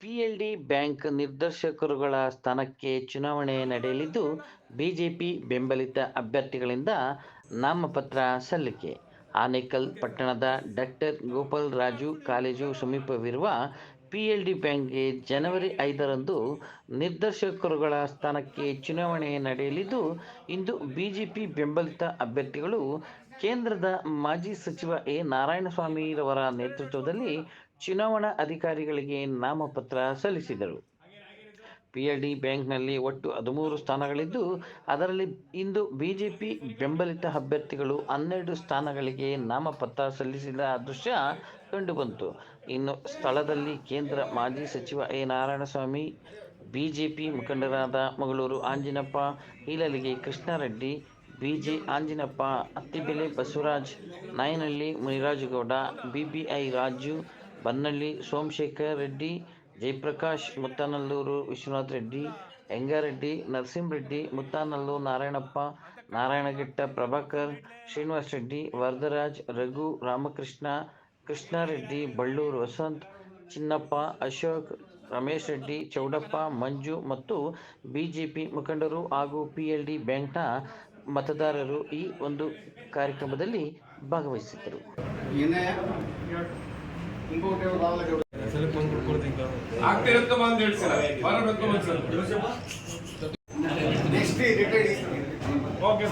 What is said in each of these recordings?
PLD bank ನಿರ್ದೇಶಕರುಗಳ ಸ್ಥಾನಕ್ಕೆ ಚುನಾವಣೆ ನಡೆಯಲಿದ್ದು, ಬಿಜೆಪಿ ಬೆಂಬಲಿತ ಅಭ್ಯರ್ಥಿಗಳಿಂದ ನಾಮಪತ್ರ ಸಲ್ಲಿಕೆ. ಆನೇಕಲ್ ಪಟ್ಟಣದ ಡಾಕ್ಟರ್ ಗೋಪಾಲ್ ರಾಜು ಕಾಲೇಜು ಸಮೀಪವಿರುವ ಪಿಎಲ್ಡಿ ಬ್ಯಾಂಕ್ಗೆ ಜನವರಿ ಐದರಂದು ನಿರ್ದೇಶಕರುಗಳ ಸ್ಥಾನಕ್ಕೆ ಚುನಾವಣೆ ನಡೆಯಲಿದ್ದು, ಇಂದು ಬಿಜೆಪಿ ಬೆಂಬಲಿತ ಅಭ್ಯರ್ಥಿಗಳು ಕೇಂದ್ರದ ಮಾಜಿ ಸಚಿವ ಎ. ನಾರಾಯಣಸ್ವಾಮಿರವರ ನೇತೃತ್ವದಲ್ಲಿ ಚುನಾವಣಾ ಅಧಿಕಾರಿಗಳಿಗೆ ನಾಮಪತ್ರ ಸಲ್ಲಿಸಿದರು. ಪಿಎಲ್ಡಿ ಬ್ಯಾಂಕ್ನಲ್ಲಿ ಒಟ್ಟು ಹದಿಮೂರು ಸ್ಥಾನಗಳಿದ್ದು, ಅದರಲ್ಲಿ ಇಂದು ಬಿಜೆಪಿ ಬೆಂಬಲಿತ ಅಭ್ಯರ್ಥಿಗಳು ಹನ್ನೆರಡು ಸ್ಥಾನಗಳಿಗೆ ನಾಮಪತ್ರ ಸಲ್ಲಿಸಿದ ದೃಶ್ಯ ಕಂಡುಬಂತು. ಇನ್ನು ಸ್ಥಳದಲ್ಲಿ ಕೇಂದ್ರ ಮಾಜಿ ಸಚಿವ ಎ. ನಾರಾಯಣಸ್ವಾಮಿ, ಬಿಜೆಪಿ ಮುಖಂಡರಾದ ಮಗಳೂರು ಆಂಜಿನಪ್ಪ, ಹೀಲಲಿಗೆ ಕೃಷ್ಣಾರೆಡ್ಡಿ, ಬಿಜೆ ಆಂಜಿನಪ್ಪ, ಅತ್ತಿಬೆಲೆ ಬಸವರಾಜ್, ನಾಯನಹಳ್ಳಿ ಮುನಿರಾಜುಗೌಡ, ಬಿಬಿಐ ರಾಜು ಬನ್ನಳ್ಳಿ, ಸೋಮಶೇಖರ್ ರೆಡ್ಡಿ, ಜಯಪ್ರಕಾಶ್, ಮುತ್ತಾನಲ್ಲೂರು ವಿಶ್ವನಾಥ್ ರೆಡ್ಡಿ ಯಂಗಾರೆಡ್ಡಿ ನರಸಿಂಹರೆಡ್ಡಿ, ಮುತ್ತಾನಲ್ಲೂರು ನಾರಾಯಣಪ್ಪ ನಾರಾಯಣಘಟ್ಟ ಪ್ರಭಾಕರ್, ಶ್ರೀನಿವಾಸ್ ರೆಡ್ಡಿ, ವರದರಾಜ್, ರಘು, ರಾಮಕೃಷ್ಣ, ಕೃಷ್ಣಾರೆಡ್ಡಿ, ಬಳ್ಳೂರು ವಸಂತ್, ಚಿನ್ನಪ್ಪ, ಅಶೋಕ್, ರಮೇಶ್ ರೆಡ್ಡಿ, ಚೌಡಪ್ಪ, ಮಂಜು ಮತ್ತು ಬಿಜೆಪಿ ಮುಖಂಡರು ಹಾಗೂ ಪಿಎಲ್ಡಿ ಬ್ಯಾಂಕ್ನ ಮತದಾರರು ಈ ಒಂದು ಕಾರ್ಯಕ್ರಮದಲ್ಲಿ ಭಾಗವಹಿಸಿದ್ದರು. ಆಗ್ತಿರತ್ತಮ್ಮ ಅಂತ ಹೇಳ್ತೀರ ಬರಬೇಕು ನೆಕ್ಸ್ಟ್ ರಿಟೈರ್ಡ್ ಓಕೆ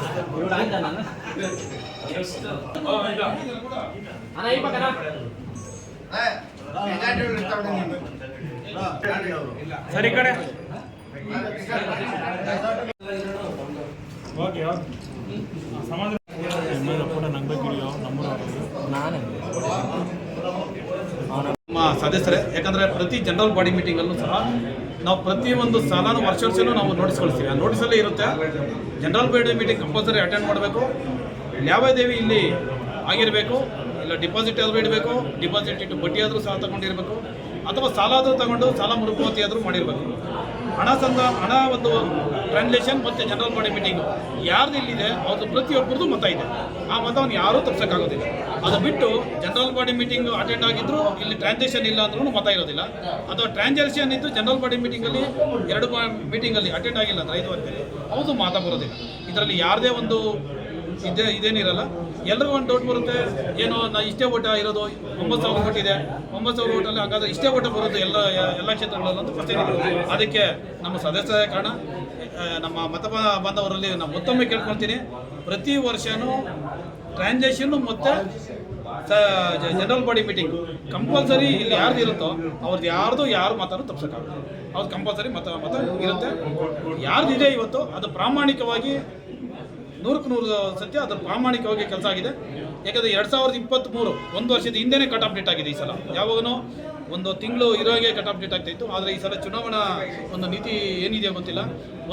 ಸರಿ ಕಡೆ ಓಕೆ ಸಮಾಜ ಸದಸ್ಯರೇ ಯಾಕಂದರೆ ಪ್ರತಿ ಜನರಲ್ ಬಾಡಿ ಮೀಟಿಂಗಲ್ಲೂ ಸಹ ನಾವು ಪ್ರತಿಯೊಂದು ಸಾಲನೂ ವರ್ಷ ವರ್ಷನೂ ನಾವು ನೋಟಿಸ್ ಕಳಿಸ್ತೀವಿ ಆ ನೋಟಿಸಲ್ಲೇ ಇರುತ್ತೆ. General body meeting compulsory attend ಮಾಡಬೇಕು. ಲಾವಾದೇವಿ ಇಲ್ಲಿ ಆಗಿರಬೇಕು. ಇಲ್ಲ ಡಿಪಾಸಿಟ್ ಆದರೂ ಇಡಬೇಕು ಡಿಪಾಸಿಟ್ ಇಟ್ಟು ಬಡ್ಡಿ ಆದರೂ ಸಹ ತಗೊಂಡಿರಬೇಕು. ಅಥವಾ ಸಾಲ ಆದರೂ ತಗೊಂಡು ಸಾಲ ಮರುಪಾವತಿ ಆದರೂ ಮಾಡಿರಬೇಕು. ಹಣ ಸಂದ ಹಣ ಒಂದು ಟ್ರಾನ್ಸ್ಲೇಷನ್ ಮತ್ತು ಜನರಲ್ ಬಾಡಿ ಮೀಟಿಂಗು ಯಾರ್ದು ಇಲ್ಲಿದೆ ಅವ್ರದ್ದು ಪ್ರತಿಯೊಬ್ಬರದ್ದು ಮತ ಇದೆ. ಆ ಮತವನ್ನು ಯಾರೂ ತಪ್ಪಿಸೋಕ್ಕಾಗೋದಿಲ್ಲ ಅದು ಬಿಟ್ಟು ಜನರಲ್ ಬಾಡಿ ಮೀಟಿಂಗ್ ಅಟೆಂಡ್ ಆಗಿದ್ರು ಇಲ್ಲಿ ಟ್ರಾನ್ಸಾಕ್ಷನ್ ಇಲ್ಲ ಅಂದ್ರೂ ಮತ ಇರೋದಿಲ್ಲ. ಅಥವಾ ಟ್ರಾನ್ಸಾಕ್ಷನ್ ಇದ್ದು ಜನರಲ್ ಬಾಡಿ ಮೀಟಿಂಗಲ್ಲಿ ಎರಡು ಮೀಟಿಂಗಲ್ಲಿ ಅಟೆಂಡ್ ಆಗಿಲ್ಲ ಅಂದರೆ ಐದು ವರ್ಷದಲ್ಲಿ ಹೌದು, ಮಾತಾ ಬರೋದಿಲ್ಲ. ಇದರಲ್ಲಿ ಯಾರದೇ ಒಂದು ಇದೇ ಇದೇನಿರಲ್ಲ? ಎಲ್ಲರಿಗೂ ಒಂದು ಡೌಟ್ ಬರುತ್ತೆ. ಏನೋ ನಾ ಇಷ್ಟೇ ಓಟ ಇರೋದು ಒಂಬತ್ತು ಸಾವಿರ ಓಟ್ ಇದೆ. ಒಂಬತ್ತು ಸಾವಿರ ಓಟಲ್ಲಿ ಹಾಗಾದ್ರೆ ಇಷ್ಟೇ ಓಟ ಬರುತ್ತೆ ಎಲ್ಲ ಎಲ್ಲ ಕ್ಷೇತ್ರಗಳಲ್ಲೂ ಅಂತ ಪ್ರಶ್ನೆ ಇದೆ. ಅದಕ್ಕೆ ನಮ್ಮ ಸದಸ್ಯ ಕಾರಣ ನಮ್ಮ ಮತ ಬಾಂಧವರಲ್ಲಿ ನಾನು ಮತ್ತೊಮ್ಮೆ ಕೇಳ್ಕೊಳ್ತೀನಿ. ಪ್ರತಿ ವರ್ಷವೂ ಟ್ರಾನ್ಸಾಕ್ಷನ್ನು ಮತ್ತು ಜನರಲ್ ಬಾಡಿ ಮೀಟಿಂಗ್ ಕಂಪಲ್ಸರಿ ಇಲ್ಲಿ ಯಾರ್ದು ಇರುತ್ತೋ ಅವ್ರದ್ದು ಯಾರ್ದು ಯಾರು ಮಾತಾಡೋ ತಪ್ಪಿಸೋಕ್ಕಾಗುತ್ತೆ ಅವ್ರು ಕಂಪಲ್ಸರಿ ಮತ ಮತ ಇರುತ್ತೆ. ಯಾರ್ದು ಇದೆ ಇವತ್ತು, ಅದು ಪ್ರಾಮಾಣಿಕವಾಗಿ ನೂರಕ್ಕೆ ನೂರು ಸತ್ಯ ಅದು ಪ್ರಾಮಾಣಿಕವಾಗಿ ಕೆಲಸ ಆಗಿದೆ. ಯಾಕಂದರೆ ಎರಡು ಸಾವಿರದ ಇಪ್ಪತ್ತ್ಮೂರು ಒಂದು ವರ್ಷದ ಹಿಂದೆನೇ ಕಟ್ ಅಪ್ಡೇಟ್ ಆಗಿದೆ ಈ ಸಲ. ಯಾವಾಗನೂ ಒಂದು ತಿಂಗಳು ಇರೋಗೆ ಕಟ್ ಅಪ್ಡೇಟ್ ಆಗ್ತಾ ಇತ್ತು. ಆದರೆ ಈ ಸಲ ಚುನಾವಣಾ ಒಂದು ನೀತಿ ಏನಿದೆ ಗೊತ್ತಿಲ್ಲ.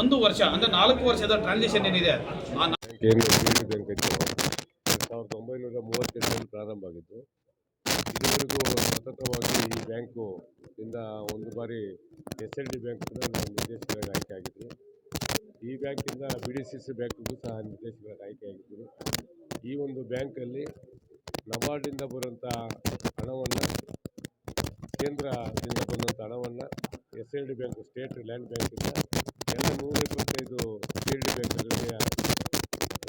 ಒಂದು ವರ್ಷ, ಅಂದರೆ ನಾಲ್ಕು ವರ್ಷದ ಟ್ರಾನ್ಸಿಷನ್ ಏನಿದೆ, ಆ ಸಾವಿರದ ಒಂಬೈನೂರ ಮೂವತ್ತೆಂಟರಲ್ಲಿ ಪ್ರಾರಂಭ ಆಗಿತ್ತು. ಇದುವರೆಗೂ ಸತತವಾಗಿ ಈ ಬ್ಯಾಂಕು ಇಂದ ಒಂದು ಬಾರಿ ಎಸ್ ಎಲ್ ಡಿ ಬ್ಯಾಂಕ್ ನಿರ್ದೇಶಕರಾಗಿ ಆಯ್ಕೆ ಈ ಬ್ಯಾಂಕಿಂದ ಬಿ ಡಿ ಸಿ ಸಿ ಬ್ಯಾಂಕಿಗೂ ಸಹ ನಿರ್ದೇಶಕರಾಗಿ ಆಯ್ಕೆ ಆಗಿದ್ದೀವಿ ಈ ಒಂದು ಬ್ಯಾಂಕಲ್ಲಿ ನಬಾರ್ಡಿಂದ ಬರುವಂಥ ಹಣವನ್ನು, ಕೇಂದ್ರದಿಂದ ಬಂದಂಥ ಹಣವನ್ನು S L D bank, state land ಬ್ಯಾಂಕಿಂದ ಎಲ್ಲ ನೂರ ಇಪ್ಪತ್ತೈದು ಸಿ ಎಲ್ ಡಿ ಬ್ಯಾಂಕ್ಗಳಿಗೆ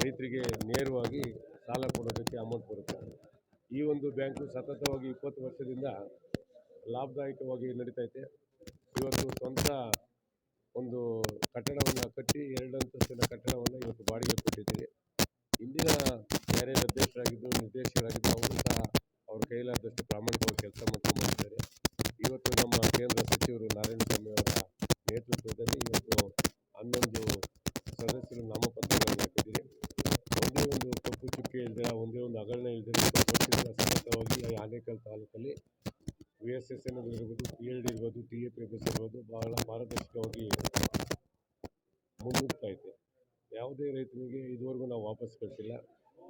ರೈತರಿಗೆ ನೇರವಾಗಿ ಸಾಲ ಕೊಡೋದಕ್ಕೆ ಅಮೌಂಟ್ ಬರುತ್ತೆ. ಈ ಒಂದು ಬ್ಯಾಂಕು ಸತತವಾಗಿ ಇಪ್ಪತ್ತು ವರ್ಷದಿಂದ ಲಾಭದಾಯಕವಾಗಿ ನಡೀತೈತೆ ಇವತ್ತು ಸ್ವಂತ ಒಂದು ಕಟ್ಟಡವನ್ನು ಕಟ್ಟಿ ಎರಡು ಅಂತಸ್ತಿನ ಕಟ್ಟಡವನ್ನು ಇವತ್ತು ಬಾಡಿಗೆ ಕೊಟ್ಟಿದ್ದೀವಿ. ಇಂದಿನ ಬೇರೆ ಅಧ್ಯಕ್ಷರಾಗಿದ್ದು, ನಿರ್ದೇಶಕರಾಗಿದ್ದು ಅವರು ಸಹ ಅವ್ರ ಕೈಲಾದಷ್ಟು ಪ್ರಾಮಾಣಿಕವಾಗಿ ಕೆಲಸ ಮಾಡ್ಕೊಂಡು ಮಾಡಿದ್ದಾರೆ ಇವತ್ತು ನಮ್ಮ ಕೇಂದ್ರ ಸಚಿವರು ನಾರಾಯಣಸ್ವಾಮಿ ಅವರ ನೇತೃತ್ವದಲ್ಲಿ ಇವತ್ತು ಹನ್ನೊಂದು ಸದಸ್ಯರು ನಾಮಪತ್ರಗಳನ್ನು ಹಾಕಿದ್ದೀರಿ. ಒಂದೇ ಒಂದು ಕಪ್ಪು ಚುಕ್ಕೆ ಇಲ್ಲದೆ ಒಂದೇ ಒಂದು ಹಗರಣ ಇಲ್ಲದೆ ಇಪ್ಪತ್ತು ವರ್ಷದಿಂದ ಸತತವಾಗಿ ಈ ಆನೇಕಲ್ ತಾಲೂಕಲ್ಲಿ ವಿ ಎಸ್ ಎಸ್ ಎನ್ ಇರ್ಬೋದು ಪಿ ಎಲ್ ಡಿ ಇರ್ಬೋದು ಟಿ ಎ ಪಿ ಎಸ್ ಇರ್ಬೋದು ಬಹಳ ಪಾರದರ್ಶಕವಾಗಿ ಮುನ್ನುಗ್ತಾ ಐತೆ ಯಾವುದೇ ರೈತನಿಗೆ ಇದುವರೆಗೂ ನಾವು ವಾಪಸ್ ಕಳಿಸಿಲ್ಲ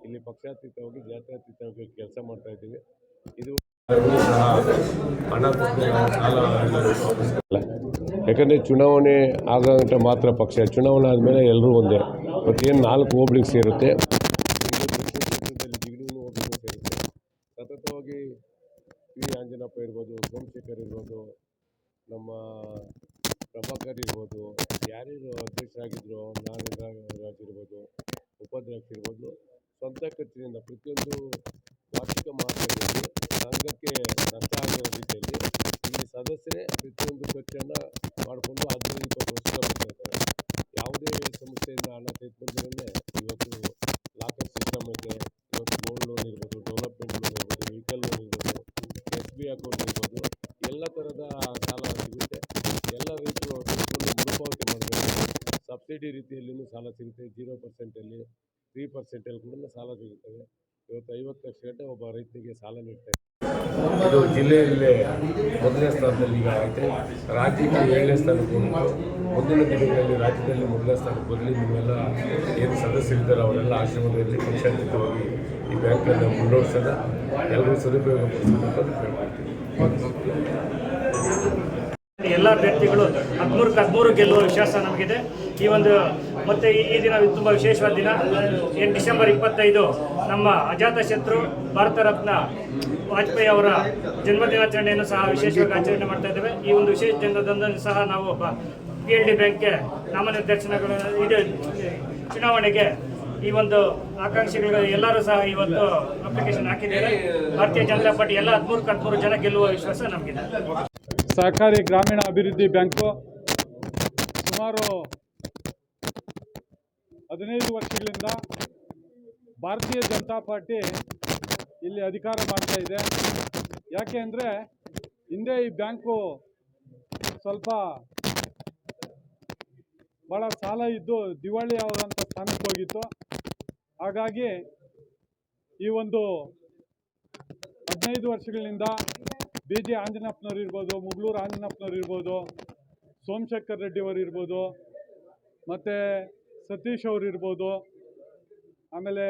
ಇಲ್ಲಿ ಪಕ್ಷಾತೀತವಾಗಿ ಜಾತ್ಯತೀತವಾಗಿ ಕೆಲಸ ಮಾಡ್ತಾ ಇದ್ದೀವಿ. ಇದು ಯಾಕಂದರೆ ಚುನಾವಣೆ ಆಗಂಟ ಮಾತ್ರ ಪಕ್ಷ, ಚುನಾವಣೆ ಆದಮೇಲೆ ಎಲ್ಲರೂ ಒಂದೇ. ಮತ್ತೇನು ನಾಲ್ಕು ಹೋಬ್ಳಿಗೆ ಸೇರುತ್ತೆ ಸತತವಾಗಿ ಪಿ. ಆಂಜನಪ್ಪ ಇರ್ಬೋದು, ಸೋಮಶೇಖರ್ ಇರ್ಬೋದು, ನಮ್ಮ ಪ್ರಭಾಕರ್ ಇರ್ಬೋದು, ಯಾರ್ಯಾರು ಅಧ್ಯಕ್ಷರಾಗಿದ್ರು ನಾರಾಯಣ ರಾಜ್ ಇರ್ಬೋದು, ಉಪಾಧ್ಯಕ್ಷ ಇರ್ಬೋದು ಸ್ವಂತ ಪ್ರತಿಯೊಂದು ವಾರ್ಷಿಕ ಮಹಾಸಭೆಯಲ್ಲಿ ಸಂಘಕ್ಕೆ ನಷ್ಟ ಆಗಿರೋ ರೀತಿಯಲ್ಲಿ ಇಲ್ಲಿ ಸದಸ್ಯರೇ ಪ್ರತಿಯೊಂದು ಖರ್ಚನ್ನು ಮಾಡಿಕೊಂಡು ಹದಿನೈದು ಇಪ್ಪತ್ತು ಯಾವುದೇ ಸಂಸ್ಥೆಯಿಂದ ಹಣ ತೆಗೆದುಕೊಂಡ್ರೆ ಇವತ್ತು ಲಾಕರ್ ಸಿಸ್ಟಮ್ ಇದೆ. ಇವತ್ತು ಗೋಲ್ಡ್ ಲೋನ್ ಇರ್ಬೋದು, ಡೆವಲಪ್ಮೆಂಟ್ ಲೋನ್ ಇರ್ಬೋದು, ವೆಹಿಕಲ್ ಲೋನ್ ಇರ್ಬೋದು, ಎಸ್ ಬಿ ಅಕೌಂಟ್ ಇರ್ಬೋದು, ಎಲ್ಲ ಥರದ ಸಾಲ ಸಿಗುತ್ತೆ. ಎಲ್ಲ ತೆಗೆದುಕೊಂಡು ಮರುಪಾವತಿ ಮಾಡಬೇಕು. ಸಬ್ಸಿಡಿ ರೀತಿಯಲ್ಲಿಯೂ ಸಾಲ ಸಿಗುತ್ತೆ. ಜೀರೋ ಪರ್ಸೆಂಟಲ್ಲಿ ತ್ರೀ ಪರ್ಸೆಂಟಲ್ಲಿ ಕೂಡ ಸಾಲ ಸಿಗುತ್ತವೆ ಇವತ್ತು ಐವತ್ತು ಲಕ್ಷ ಗಂಟೆ ಒಬ್ಬ ರೈತನಿಗೆ ಸಾಲ ನೀಡ್ತಾರೆ ಇದು ಜಿಲ್ಲೆಯಲ್ಲೇ ಮೊದಲನೇ ಸ್ಥಾನದಲ್ಲಿ ಈಗ ಆಯಿತು. ರಾಜ್ಯಕ್ಕೆ ಏಳನೇ ಸ್ಥಾನಕ್ಕೆ ಮುಂದಿನ ದಿನಗಳಲ್ಲಿ ರಾಜ್ಯದಲ್ಲಿ ಮೊದಲನೇ ಸ್ಥಾನಕ್ಕೆ ಬರಲಿ. ನೀವೆಲ್ಲ ಏನು ಸದಸ್ಯರಿದ್ದಾರೆ ಅವರೆಲ್ಲ ಆಶ್ರಮದಲ್ಲಿ ಪಕ್ಷಾತೀತವಾಗಿ ಈ ಬ್ಯಾಂಕನ್ನು ಮುನ್ನೋಡಿಸೋಣ. ಎಲ್ಲರೂ ಸದುಪಯೋಗ ಪಡಿಸಬೇಕು ಎಲ್ಲ ಅಭ್ಯರ್ಥಿಗಳು ಹದಿಮೂರಕ್ಕೆ ಹದಿಮೂರು ಗೆಲ್ಲುವ ವಿಶ್ವಾಸ ನಮಗಿದೆ. ಈ ಒಂದು ಮತ್ತೆ ಈ ದಿನ ತುಂಬ ವಿಶೇಷವಾದ ದಿನ. ಏನು ಡಿಸೆಂಬರ್ ಇಪ್ಪತ್ತೈದು ನಮ್ಮ ಅಜಾತ ಶತ್ರು ಭಾರತ ರತ್ನ ವಾಜಪೇಯಿ ಅವರ ಜನ್ಮದಿನಾಚರಣೆಯನ್ನು ಸಹ ವಿಶೇಷವಾಗಿ ಆಚರಣೆ ಮಾಡ್ತಾ ಇದ್ದೇವೆ. ಈ ಒಂದು ವಿಶೇಷ ದಿನದಂದು ಸಹ ನಾವು ಪಿ ಎಲ್ ಡಿ ಬ್ಯಾಂಕ್ಗೆ ನಾಮನಿರ್ದೇಶನಗಳು ಇದು. ಚುನಾವಣೆಗೆ ಈ ಒಂದು ಆಕಾಂಕ್ಷಿಗಳು ಎಲ್ಲರೂ ಸಹ ಇವತ್ತು ಅಪ್ಲಿಕೇಶನ್ ಹಾಕಿದ್ದಾರೆ. ಭಾರತೀಯ ಜನತಾ ಪಾರ್ಟಿ ಎಲ್ಲ ಹದಿಮೂರಕ್ಕೆ ಹದಿಮೂರು ಜನ ಗೆಲ್ಲುವ ವಿಶ್ವಾಸ ನಮಗಿದೆ. ಸಹಕಾರಿ ಗ್ರಾಮೀಣ ಅಭಿವೃದ್ಧಿ ಬ್ಯಾಂಕು ಸುಮಾರು ಹದಿನೈದು ವರ್ಷಗಳಿಂದ ಭಾರತೀಯ ಜನತಾ ಪಾರ್ಟಿ ಇಲ್ಲಿ ಅಧಿಕಾರ ಮಾಡ್ತಾ ಇದೆ. ಯಾಕೆ ಅಂದರೆ ಹಿಂದೆ ಈ ಬ್ಯಾಂಕು ಸ್ವಲ್ಪ ಭಾಳ ಸಾಲ ಇದ್ದು ದಿವಾಳಿ ಆದಂಥ ಸ್ಥಾನಕ್ಕೆ ಹೋಗಿತ್ತು. ಹಾಗಾಗಿ ಈ ಒಂದು ಹದಿನೈದು ವರ್ಷಗಳಿಂದ ಬಿ ಜೆ ಆಂಜನಪ್ಪನವ್ರು ಇರ್ಬೋದು ಮುಗ್ಳೂರು ಆಂಜನಪ್ಪನವ್ರು ಇರ್ಬೋದು, ಸೋಮಶೇಖರ್ ರೆಡ್ಡಿಯವರು ಇರ್ಬೋದು, ಮತ್ತು ಸತೀಶ್ ಅವ್ರು ಇರ್ಬೋದು, ಆಮೇಲೆ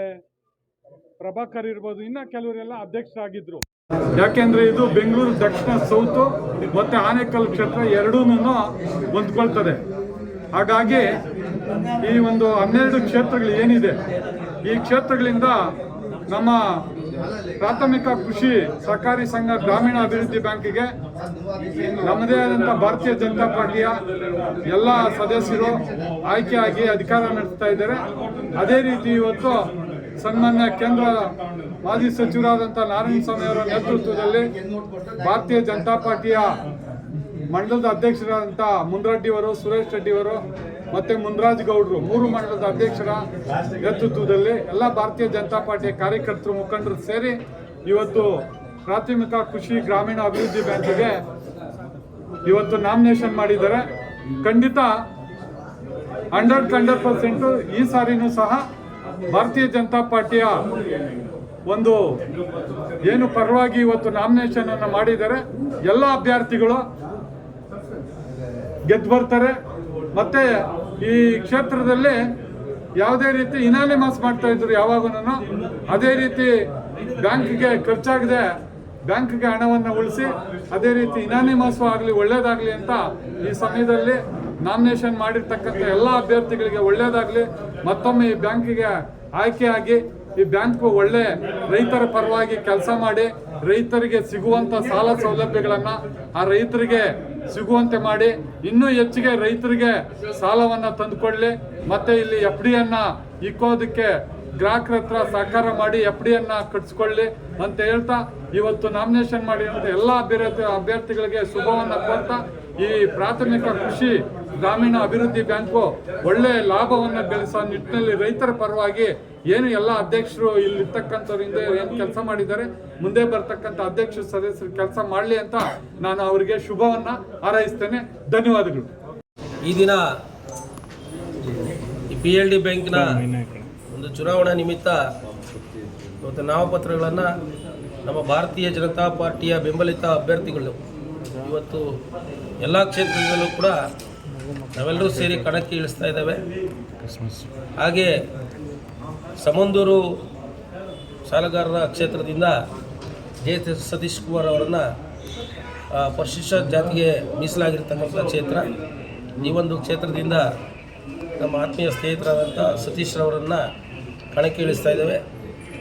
ಪ್ರಭಾಕರ್ ಇರ್ಬೋದು, ಇನ್ನ ಕೆಲವರೆಲ್ಲ ಅಧ್ಯಕ್ಷರಾಗಿದ್ರು. ಯಾಕೆಂದ್ರೆ ಇದು ಬೆಂಗಳೂರು ದಕ್ಷಿಣ ಸೌತು ಮತ್ತೆ ಆನೇಕಲ್ ಕ್ಷೇತ್ರ ಎರಡೂ ಹೊಂದ್ಕೊಳ್ತದೆ. ಹಾಗಾಗಿ ಈ ಒಂದು ಹನ್ನೆರಡು ಕ್ಷೇತ್ರಗಳು ಏನಿದೆ, ಈ ಕ್ಷೇತ್ರಗಳಿಂದ ನಮ್ಮ ಪ್ರಾಥಮಿಕ ಕೃಷಿ ಸಹಕಾರಿ ಸಂಘ ಗ್ರಾಮೀಣ ಅಭಿವೃದ್ಧಿ ಬ್ಯಾಂಕಿಗೆ ನಮ್ಮದೇ ಆದಂಥ ಭಾರತೀಯ ಜನತಾ ಪಾರ್ಟಿಯ ಎಲ್ಲ ಸದಸ್ಯರು ಆಯ್ಕೆಯಾಗಿ ಅಧಿಕಾರ ನಡೆಸ್ತಾ ಇದ್ದಾರೆ. ಅದೇ ರೀತಿ ಇವತ್ತು ಸನ್ಮಾನ್ಯ ಕೇಂದ್ರ ಮಾಜಿ ಸಚಿವರಾದಂಥ ನಾರಾಯಣ ಸ್ವಾಮಿ ಅವರ ನೇತೃತ್ವದಲ್ಲಿ ಭಾರತೀಯ ಜನತಾ ಪಾರ್ಟಿಯ ಮಂಡಲದ ಅಧ್ಯಕ್ಷರಾದಂಥ ಮುನ್ರೆಡ್ಡಿಯವರು ಸುರೇಶ್ ರೆಡ್ಡಿಯವರು ಮತ್ತೆ ಮುನ್ರಾಜ್ ಗೌಡ್ರು ಮೂರು ಮಂಡಲದ ಅಧ್ಯಕ್ಷರ ನೇತೃತ್ವದಲ್ಲಿ ಎಲ್ಲ ಭಾರತೀಯ ಜನತಾ ಪಾರ್ಟಿಯ ಕಾರ್ಯಕರ್ತರು ಮುಖಂಡರು ಸೇರಿ ಇವತ್ತು ಪ್ರಾಥಮಿಕ ಕೃಷಿ ಗ್ರಾಮೀಣ ಅಭಿವೃದ್ಧಿ ಬ್ಯಾಂಕಿಗೆ ಇವತ್ತು ನಾಮಿನೇಷನ್ ಮಾಡಿದ್ದಾರೆ. ಖಂಡಿತ ಹಂಡ್ರೆಡ್ ಹಂಡ್ರೆಡ್ ಪರ್ಸೆಂಟು ಈ ಸಾರಿನೂ ಸಹ ಭಾರತೀಯ ಜನತಾ ಪಾರ್ಟಿಯ ಒಂದು ಏನು ಪರವಾಗಿ ಇವತ್ತು ನಾಮಿನೇಷನ್ ಅನ್ನು ಮಾಡಿದ್ದಾರೆ. ಎಲ್ಲ ಅಭ್ಯರ್ಥಿಗಳು ಗೆದ್ದು ಬರ್ತಾರೆ. ಮತ್ತೆ ಈ ಕ್ಷೇತ್ರದಲ್ಲಿ ಯಾವುದೇ ರೀತಿ ಇನಾನಿಮಸ್ ಮಾಡ್ತಾ ಇದ್ರು ಯಾವಾಗೂ ಅದೇ ರೀತಿ ಬ್ಯಾಂಕ್ಗೆ ಖರ್ಚಾಗದೆ ಬ್ಯಾಂಕ್ಗೆ ಹಣವನ್ನು ಉಳಿಸಿ ಅದೇ ರೀತಿ ಇನಾನಿಮಸ್ ಆಗಲಿ ಒಳ್ಳೇದಾಗಲಿ ಅಂತ ಈ ಸಮಯದಲ್ಲಿ ನಾಮಿನೇಷನ್ ಮಾಡಿರ್ತಕ್ಕಂಥ ಎಲ್ಲ ಅಭ್ಯರ್ಥಿಗಳಿಗೆ ಒಳ್ಳೇದಾಗಲಿ, ಮತ್ತೊಮ್ಮೆ ಈ ಬ್ಯಾಂಕಿಗೆ ಆಯ್ಕೆಯಾಗಿ ಈ ಬ್ಯಾಂಕು ಒಳ್ಳೆ ರೈತರ ಪರವಾಗಿ ಕೆಲಸ ಮಾಡಿ ರೈತರಿಗೆ ಸಿಗುವಂತ ಸಾಲ ಸೌಲಭ್ಯಗಳನ್ನು ಆ ರೈತರಿಗೆ ಸಿಗುವಂತೆ ಮಾಡಿ ಇನ್ನೂ ಹೆಚ್ಚಿಗೆ ರೈತರಿಗೆ ಸಾಲವನ್ನು ತಂದುಕೊಳ್ಳಿ ಮತ್ತೆ ಇಲ್ಲಿ ಎಫ್ ಡಿಯನ್ನು ಇಕ್ಕೋದಕ್ಕೆ ಗ್ರಾಹಕರ ಹತ್ರ ಸಹಕಾರ ಮಾಡಿ ಎಫ್ ಡಿಯನ್ನು ಕಟ್ಸ್ಕೊಳ್ಳಿ ಅಂತ ಹೇಳ್ತಾ ಇವತ್ತು ನಾಮಿನೇಷನ್ ಮಾಡಿರುವಂಥ ಎಲ್ಲ ಅಭ್ಯರ್ಥಿ ಅಭ್ಯರ್ಥಿಗಳಿಗೆ ಶುಭವನ್ನು ಕೋರ್ತಾ ಈ ಪ್ರಾಥಮಿಕ ಕೃಷಿ ಗ್ರಾಮೀಣ ಅಭಿವೃದ್ಧಿ ಬ್ಯಾಂಕು ಒಳ್ಳೆ ಲಾಭವನ್ನು ಗಳಿಸೋ ನಿಟ್ಟಿನಲ್ಲಿ ರೈತರ ಪರವಾಗಿ ಏನು ಎಲ್ಲ ಅಧ್ಯಕ್ಷರು ಇಲ್ಲಿರ್ತಕ್ಕಂಥವ್ರಿಂದ ಏನು ಕೆಲಸ ಮಾಡಿದ್ದಾರೆ, ಮುಂದೆ ಬರ್ತಕ್ಕಂಥ ಅಧ್ಯಕ್ಷ ಸದಸ್ಯರು ಕೆಲಸ ಮಾಡಲಿ ಅಂತ ನಾನು ಅವರಿಗೆ ಶುಭವನ್ನು ಹಾರೈಸ್ತೇನೆ. ಧನ್ಯವಾದಗಳು. ಈ ದಿನ ಪಿ ಎಲ್ ಡಿ ಬ್ಯಾಂಕ್ನ ಒಂದು ಚುನಾವಣಾ ನಿಮಿತ್ತ ಇವತ್ತು ನಾಮಪತ್ರಗಳನ್ನು ನಮ್ಮ ಭಾರತೀಯ ಜನತಾ ಪಾರ್ಟಿಯ ಬೆಂಬಲಿತ ಅಭ್ಯರ್ಥಿಗಳು, ಇವತ್ತು ಎಲ್ಲ ಕ್ಷೇತ್ರದಲ್ಲೂ ಕೂಡ ನಾವೆಲ್ಲರೂ ಸೇರಿ ಕಣಕ್ಕೆ ಇಳಿಸ್ತಾ ಇದ್ದಾವೆ. ಹಾಗೆ ಸಮಂದೂರು ಸಾಲಗಾರರ ಕ್ಷೇತ್ರದಿಂದ ಜೆ ಸತೀಶ್ ಕುಮಾರ್ ಅವರನ್ನು ಪರಿಶಿಷ್ಟ ಜಾತಿಗೆ ಮೀಸಲಾಗಿರ್ತಕ್ಕಂಥ ಕ್ಷೇತ್ರ. ಈ ಒಂದು ಕ್ಷೇತ್ರದಿಂದ ನಮ್ಮ ಆತ್ಮೀಯ ಸ್ನೇಹಿತರಾದಂಥ ಸತೀಶ್ರವರನ್ನು ಕಣಕ್ಕೆ ಇಳಿಸ್ತಾ ಇದ್ದೇವೆ.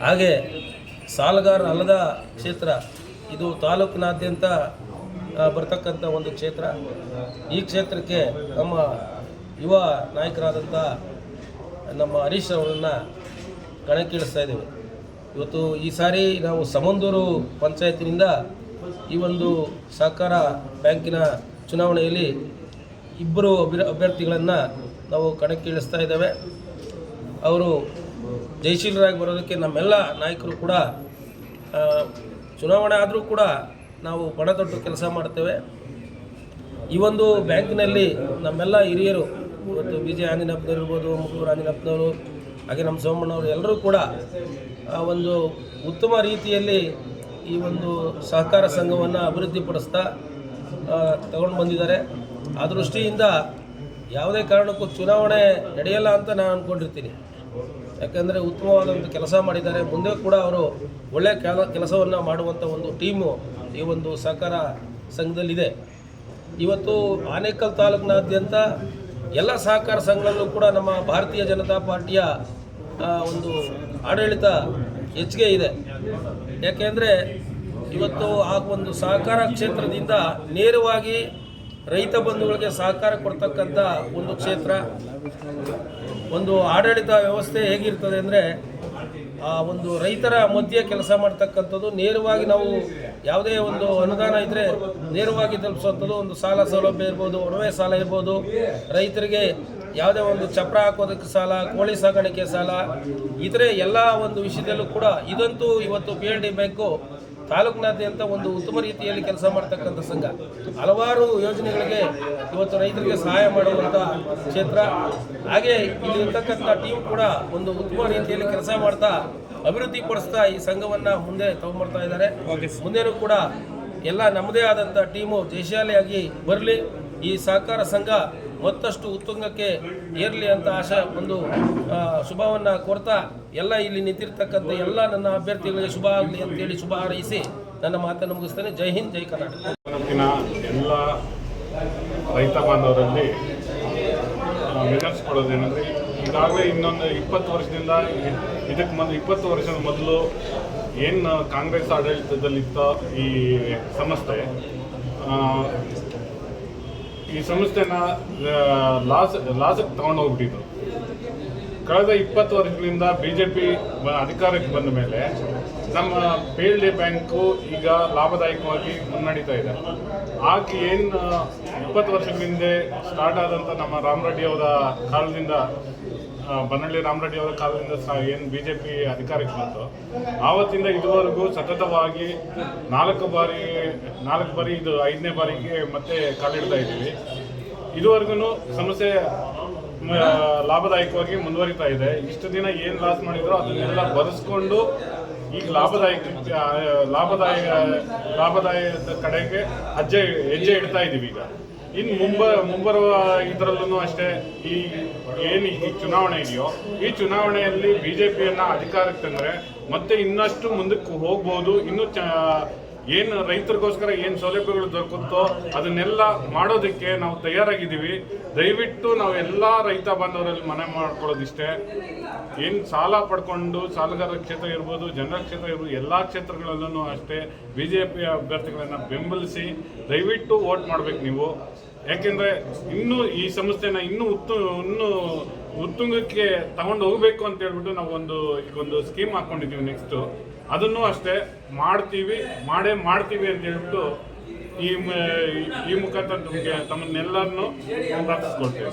ಹಾಗೆ ಸಾಲಗಾರ ಅಲ್ಲದ ಕ್ಷೇತ್ರ, ಇದು ತಾಲೂಕಿನಾದ್ಯಂತ ಬರ್ತಕ್ಕಂಥ ಒಂದು ಕ್ಷೇತ್ರ. ಈ ಕ್ಷೇತ್ರಕ್ಕೆ ನಮ್ಮ ಯುವ ನಾಯಕರಾದಂಥ ನಮ್ಮ ಹರೀಶ್ ಅವರನ್ನು ಕಣಕ್ಕಿಳಿಸ್ತಾ ಇದ್ದೇವೆ. ಇವತ್ತು ಈ ಸಾರಿ ನಾವು ಸಮಂದೂರು ಪಂಚಾಯತಿನಿಂದ ಈ ಒಂದು ಸಹಕಾರ ಬ್ಯಾಂಕಿನ ಚುನಾವಣೆಯಲ್ಲಿ ಇಬ್ಬರು ಅಭ್ಯ ಅಭ್ಯರ್ಥಿಗಳನ್ನು ನಾವು ಕಣಕ್ಕಿಳಿಸ್ತಾ ಇದ್ದೇವೆ. ಅವರು ಜಯಶೀಲರಾಗಿ ಬರೋದಕ್ಕೆ ನಮ್ಮೆಲ್ಲ ನಾಯಕರು ಕೂಡ ಚುನಾವಣೆ ಆದರೂ ಕೂಡ ನಾವು ಪಣತೊಟ್ಟು ಕೆಲಸ ಮಾಡ್ತೇವೆ. ಈ ಒಂದು ಬ್ಯಾಂಕಿನಲ್ಲಿ ನಮ್ಮೆಲ್ಲ ಹಿರಿಯರು, ಇವತ್ತು ಬಿ ಜೆ ಆಂಜನಪ್ಪನವ್ರು ಇರ್ಬೋದು ಮುಗ್ಗೂರು ಆಂಜನಪ್ಪನವರು ಹಾಗೆ ನಮ್ಮ ಸೋಮಣ್ಣವರು ಎಲ್ಲರೂ ಕೂಡ ಒಂದು ಉತ್ತಮ ರೀತಿಯಲ್ಲಿ ಈ ಒಂದು ಸಹಕಾರ ಸಂಘವನ್ನು ಅಭಿವೃದ್ಧಿಪಡಿಸ್ತಾ ತಗೊಂಡು ಬಂದಿದ್ದಾರೆ. ಆ ದೃಷ್ಟಿಯಿಂದ ಯಾವುದೇ ಕಾರಣಕ್ಕೂ ಚುನಾವಣೆ ನಡೆಯಲ್ಲ ಅಂತ ನಾನು ಅಂದ್ಕೊಂಡಿರ್ತೀನಿ ಯಾಕಂದರೆ ಉತ್ತಮವಾದಂಥ ಕೆಲಸ ಮಾಡಿದ್ದಾರೆ. ಮುಂದೆ ಕೂಡ ಅವರು ಒಳ್ಳೆಯ ಕೆಲ, ಕೆಲಸವನ್ನು ಮಾಡುವಂಥ ಒಂದು ಟೀಮು ಈ ಒಂದು ಸಹಕಾರ ಸಂಘದಲ್ಲಿದೆ. ಇವತ್ತು ಆನೇಕಲ್ ತಾಲೂಕಿನಾದ್ಯಂತ ಎಲ್ಲ ಸಹಕಾರ ಸಂಘಗಳಲ್ಲೂ ಕೂಡ ನಮ್ಮ ಭಾರತೀಯ ಜನತಾ ಪಾರ್ಟಿಯ ಒಂದು ಆಡಳಿತ ಹೆಚ್ಚಿಗೆ ಇದೆ. ಯಾಕೆಂದರೆ ಇವತ್ತು ಆ ಒಂದು ಸಹಕಾರ ಕ್ಷೇತ್ರದಿಂದ ನೇರವಾಗಿ ರೈತ ಬಂಧುಗಳಿಗೆ ಸಹಕಾರ ಕೊಡ್ತಕ್ಕಂಥ ಒಂದು ಕ್ಷೇತ್ರ, ಒಂದು ಆಡಳಿತ ವ್ಯವಸ್ಥೆ ಹೇಗಿರ್ತದೆ ಅಂದರೆ ಆ ಒಂದು ರೈತರ ಮಧ್ಯೆ ಕೆಲಸ ಮಾಡ್ತಕ್ಕಂಥದ್ದು ನೇರವಾಗಿ ನಾವು ಯಾವುದೇ ಒಂದು ಅನುದಾನ ಇದ್ದರೆ ನೇರವಾಗಿ ತಲುಪಿಸುವಂಥದ್ದು ಒಂದು ಸಾಲ ಸೌಲಭ್ಯ ಇರ್ಬೋದು, ಒಡವೆ ಸಾಲ ಇರ್ಬೋದು. ರೈತರಿಗೆ ಯಾವುದೇ ಒಂದು ಚಪ್ರ ಹಾಕೋದಕ್ಕೆ ಸಾಲ, ಕೋಳಿ ಸಾಗಾಣಿಕೆ ಸಾಲ ಇದ್ರೆ ಎಲ್ಲ ಒಂದು ವಿಷಯದಲ್ಲೂ ಕೂಡ ಇದಂತೂ ಇವತ್ತು ಪಿ ಎಲ್ ಡಿ ಬ್ಯಾಂಕು ತಾಲೂಕಿನಾದ್ಯಂತ ಒಂದು ಉತ್ತಮ ರೀತಿಯಲ್ಲಿ ಕೆಲಸ ಮಾಡ್ತಕ್ಕಂಥ ಸಂಘ. ಹಲವಾರು ಯೋಜನೆಗಳಿಗೆ ಇವತ್ತು ರೈತರಿಗೆ ಸಹಾಯ ಮಾಡುವಂಥ ಕ್ಷೇತ್ರ. ಹಾಗೆ ಇಲ್ಲಿ ಇರ್ತಕ್ಕಂಥ ಟೀಮ್ ಕೂಡ ಒಂದು ಉತ್ತಮ ರೀತಿಯಲ್ಲಿ ಕೆಲಸ ಮಾಡ್ತಾ ಅಭಿವೃದ್ಧಿ ಪಡಿಸ್ತಾ ಈ ಸಂಘವನ್ನು ಮುಂದೆ ತಗೊಂಬರ್ತಾ ಇದ್ದಾರೆ. ಮುಂದೆನೂ ಕೂಡ ಎಲ್ಲ ನಮ್ಮದೇ ಆದಂಥ ಟೀಮು ಜಯಶಾಲಿಯಾಗಿ ಬರಲಿ. ಈ ಸಹಕಾರ ಸಂಘ ಮತ್ತಷ್ಟು ಉತ್ತುಂಗಕ್ಕೆ ಏರಲಿ ಅಂತ ಆಶಾ ಒಂದು ಶುಭವನ್ನು ಕೊಡ್ತಾ ಎಲ್ಲ ಇಲ್ಲಿ ನಿಂತಿರ್ತಕ್ಕಂಥ ಎಲ್ಲ ನನ್ನ ಅಭ್ಯರ್ಥಿಗಳಿಗೆ ಶುಭ ಆಗಲಿ ಅಂತೇಳಿ ಶುಭ ಹಾರೈಸಿ ನನ್ನ ಮಾತನ್ನು ಮುಗಿಸ್ತೇನೆ. ಜೈ ಹಿಂದ್ ಜೈ ಕರ್ನಾಟಕ. ಎಲ್ಲ ರೈತ ಬಾಂಧವರಲ್ಲಿ ಆ, ವಿನಂತಿಸ್ಕೊಳ್ಳೋದೇನೆಂದರೆ ಈಗಾಗಲೇ ಇನ್ನೊಂದು ಇಪ್ಪತ್ತು ವರ್ಷದಿಂದ ಇದಕ್ಕೆ ಮೊದಲು ಇಪ್ಪತ್ತು ವರ್ಷದ ಮೊದಲು ಏನು ಕಾಂಗ್ರೆಸ್ ಆಡಳಿತದಲ್ಲಿತ್ತ ಈ ಸಂಸ್ಥೆ ಈ ಸಂಸ್ಥೆನ ಲಾಸ್ ಲಾಸಕ್ಕೆ ತಗೊಂಡು ಹೋಗ್ಬಿಟ್ಟಿದ್ರು ಕಳೆದ ಇಪ್ಪತ್ತು ವರ್ಷಗಳಿಂದ ಬಿ ಜೆ ಪಿ ಅಧಿಕಾರಕ್ಕೆ ಬಂದ ಮೇಲೆ ನಮ್ಮ ಪಿ ಎಲ್ ಡಿ ಬ್ಯಾಂಕು ಈಗ ಲಾಭದಾಯಕವಾಗಿ ಮುನ್ನಡೀತಾ ಇದೆ. ಆಕೆ ಏನು ಇಪ್ಪತ್ತು ವರ್ಷಗಳ ಹಿಂದೆ ಸ್ಟಾರ್ಟ್ ಆದಂಥ ನಮ್ಮ ರಾಮರೆಡ್ಡಿ ಅವರ ಕಾಲದಿಂದ ಬನ್ನಳ್ಳಿ ರಾಮರೆಡ್ಡಿ ಅವರ ಕಾಲದಿಂದ ಏನು ಬಿ ಜೆ ಪಿ ಅಧಿಕಾರಕ್ಕೆ ಬಂತು, ಆವತ್ತಿಂದ ಇದುವರೆಗೂ ಸತತವಾಗಿ ನಾಲ್ಕು ಬಾರಿ ನಾಲ್ಕು ಬಾರಿ ಇದು ಐದನೇ ಬಾರಿಗೆ ಮತ್ತೆ ಕಾಲಿಡ್ತಾ ಇದ್ದೀವಿ. ಇದುವರೆಗೂ ಸಮಸ್ಯೆ ಲಾಭದಾಯಕವಾಗಿ ಮುಂದುವರಿತಾ ಇದೆ. ಇಷ್ಟು ದಿನ ಏನು ಲಾಸ್ ಮಾಡಿದ್ರು ಅದನ್ನೆಲ್ಲ ಬರೆಸ್ಕೊಂಡು ಈಗ ಲಾಭದಾಯಕ ಲಾಭದಾಯಕ ಲಾಭದಾಯಕ ಕಡೆಗೆ ಹೆಜ್ಜೆ ಹೆಜ್ಜೆ ಇಡ್ತಾ ಇದ್ದೀವಿ ಈಗ. ಇನ್ನು ಮುಂಬ, ಮುಂಬರುವ ಇದರಲ್ಲೂ ಅಷ್ಟೇ, ಈ ಏನು ಈ ಚುನಾವಣೆ ಇದೆಯೋ, ಈ ಚುನಾವಣೆಯಲ್ಲಿ ಬಿ ಜೆ ಪಿಯನ್ನು ಅಧಿಕಾರಕ್ಕೆ ತಂದರೆ ಮತ್ತೆ ಇನ್ನಷ್ಟು ಮುಂದಕ್ಕೆ ಹೋಗ್ಬೋದು. ಇನ್ನೂ ಚ, ಏನು ರೈತರಿಗೋಸ್ಕರ ಏನು ಸೌಲಭ್ಯಗಳು ದೊರಕುತ್ತೋ ಅದನ್ನೆಲ್ಲ ಮಾಡೋದಕ್ಕೆ ನಾವು ತಯಾರಾಗಿದ್ದೀವಿ. ದಯವಿಟ್ಟು ನಾವು ಎಲ್ಲ ರೈತ ಬಾಂಧವರಲ್ಲಿ ಮನೆ ಮಾಡ್ಕೊಳ್ಳೋದಿಷ್ಟೇ. ಏನು ಸಾಲ ಪಡ್ಕೊಂಡು ಸಾಲಗಾರ ಕ್ಷೇತ್ರ ಇರ್ಬೋದು, ಜನರ ಕ್ಷೇತ್ರ ಇರ್ಬೋದು, ಎಲ್ಲ ಕ್ಷೇತ್ರಗಳಲ್ಲೂ ಅಷ್ಟೇ ಬಿ ಜೆ ಪಿ ಅಭ್ಯರ್ಥಿಗಳನ್ನು ಬೆಂಬಲಿಸಿ ದಯವಿಟ್ಟು ವೋಟ್ ಮಾಡ್ಬೇಕು ನೀವು. ಯಾಕೆಂದರೆ ಇನ್ನೂ ಈ ಸಂಸ್ಥೆನ ಇನ್ನೂ ಉತ್ತು, ಇನ್ನೂ ಉತ್ತುಂಗಕ್ಕೆ ತಗೊಂಡು ಹೋಗಬೇಕು ಅಂತ ಹೇಳ್ಬಿಟ್ಟು ನಾವು ಒಂದು ಈಗ ಒಂದು ಸ್ಕೀಮ್ ಹಾಕ್ಕೊಂಡಿದ್ದೀವಿ ನೆಕ್ಸ್ಟು ಅದನ್ನು ಅಷ್ಟೇ ಮಾಡ್ತೀವಿ, ಮಾಡೇ ಮಾಡ್ತೀವಿ ಅಂತ ಹೇಳ್ಬಿಟ್ಟು ಈ ಈ ಮುಖಾಂತರ ತಮ್ಮನ್ನೆಲ್ಲರನ್ನು ಪ್ರಾರ್ಥಿಸ್ಕೊಳ್ತೇವೆ